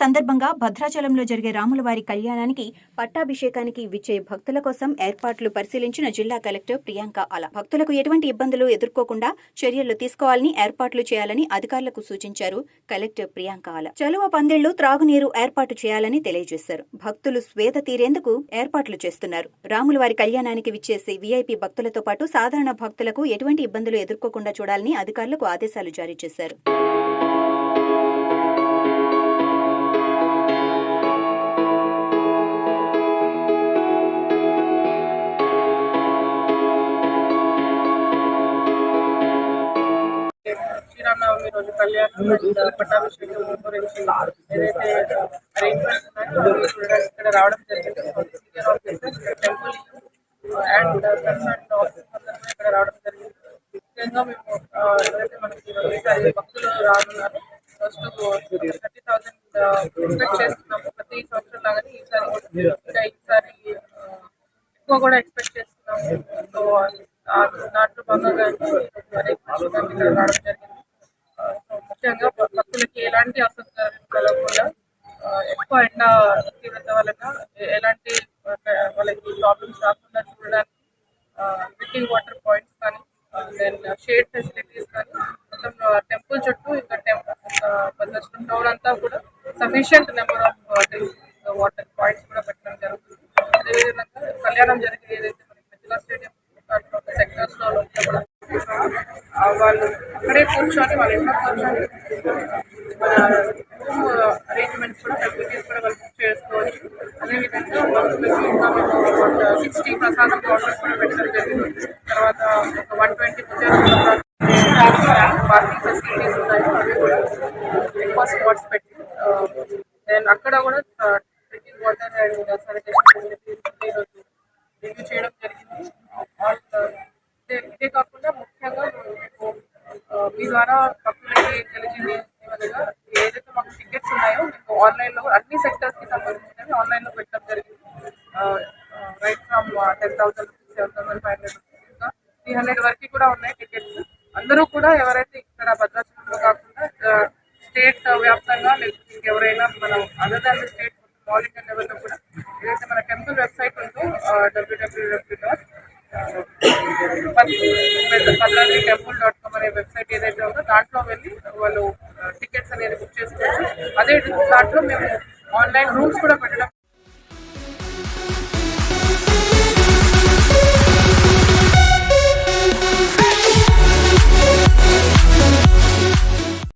సందర్భంగా భద్రాచలంలో జరిగే రాములవారి కళ్యాణానికి పట్టాభిషేకానికి విచ్చే భక్తుల కోసం ఏర్పాట్లు పరిశీలించిన జిల్లా కలెక్టర్ ప్రియాంక అల. భక్తులకు ఎటువంటి ఇబ్బందులు ఎదుర్కోకుండా చర్యలు తీసుకోవాలని ఏర్పాట్లు చేయాలని అధికారులకు సూచించారు కలెక్టర్ ప్రియాంక అల. చలువ పందిళ్ళు త్రాగునీరు ఏర్పాటు చేయాలని తెలియజేశారు. భక్తులు స్వేద తీరేందుకు ఏర్పాట్లు చేస్తున్నారు. రాములవారి కళ్యాణానికి విచ్చేసి వీఐపీ భక్తులతో పాటు సాధారణ భక్తులకు ఎటువంటి ఇబ్బందులు ఎదుర్కోకుండా చూడాలని అధికారులకు ఆదేశాలు జారీ చేశారు. శ్రీరామనవమి రోజు కళ్యాణం అండ్ పట్టాభిషేకం గురించి ఏదైతే అరేంజ్మెంట్స్ ఉన్నాయో అవి చూడడానికి ఇక్కడ రావడం జరిగింది senior officers temple and concern officers అందరూ ఇక్కడ రావడం జరిగింది ముఖ్యంగా మేము ఆ, ఎవరైతే మనకి ఈసారి భక్తులు రానున్నారు ఫస్ట్ థర్టీ థౌసండ్ ఎక్స్పెక్ట్ చేస్తున్నాము ప్రతి సంవత్సరం లాగానే ఈసారి కూడా ఇంకా ఈసారి ఆ, ఎక్కువ కూడా ఎక్స్పెక్ట్ చేస్తున్నాము సో ఆ దాంట్లో భాగంగా అరేంజ్మెంట్స్ ఇక్కడ రావడం జరిగింది ఆ, సో ముఖ్యంగా భక్తులకి ఎలాంటి అసౌకర్యం కలగకుండా ఎక్కువ ఎండ తీవ్రత వలన ఎలాంటి వాళ్ళకి ప్రాబ్లమ్స్ రాకుండా చూడడానికి డ్రింకింగ్ వాటర్ పాయింట్స్ కానీ దెన్ షేడ్ ఫెసిలిటీస్ కానీ మొత్తం టెంపుల్ చుట్టూ ఇంకా టెంపుల్ భద్రాచలం టౌన్ అంతా కూడా sufficient number of drinking water points కూడా పెట్టడం జరుగుతుంది. అదేవిధంగా కళ్యాణం జరిగే ఏదైతే మనకి మెజిలా స్టేడియం సెక్టర్స్లో కూడా వాళ్ళు అక్కడే కూర్చొని వాళ్ళ ఇంట్లో కూర్చొని మన రూమ్ అరేంజ్మెంట్స్ కూడా ఫెసిలిటీస్ కూడా వాళ్ళు బుక్ చేసుకోవచ్చు. అదేవిధంగా భక్తులకి ఇంకా మేము సిక్స్టీ ప్రసాదం కౌంటర్స్ కూడా పెట్టడం జరిగింది. తర్వాత ఒక వన్ ట్వంటీ పార్కింగ్ ఫెసిలిటీస్ ఉన్నాయి అవి కూడా ఎక్కువ స్పాట్స్ పెట్టి దెన్ అక్కడ కూడా drinking water and sanitation facilities review చేయడం మీ ద్వారా భక్తులకి తెలిసింది ఏమనగా ఏదైతే మాకు టికెట్స్ ఉన్నాయో మీకు ఆన్లైన్లో అన్ని సెక్టర్స్కి సంబంధించినవి ఆన్లైన్లో పెట్టడం జరిగింది. Right from ten thousand rupees seven thousand five hundred rupees ఇంకా త్రీ హండ్రెడ్ వరకు కూడా ఉన్నాయి టికెట్స్ అందరూ కూడా ఎవరైతే ఇక్కడ భద్రాచలంలో కాకుండా స్టేట్ వ్యాప్తంగా లేకపోతే ఇంకెవరైనా మనం other than state all India లెవెల్లో కూడా ఏదైతే మన టెంపుల్ వెబ్సైట్ ఉందో డబ్ల్యూడబ్ల్యూడబ్ల్యూ డాట్ పద్నాలుగు టెంపుల్ డాట్ కామ్ అనే వెబ్సైట్ ఏదైతే ఉందో దాంట్లో వెళ్ళి వాళ్ళు టికెట్స్ అనేది బుక్ చేసుకోవచ్చు. అదే దాంట్లో మేము ఆన్లైన్ రూమ్స్ కూడా పెట్టడం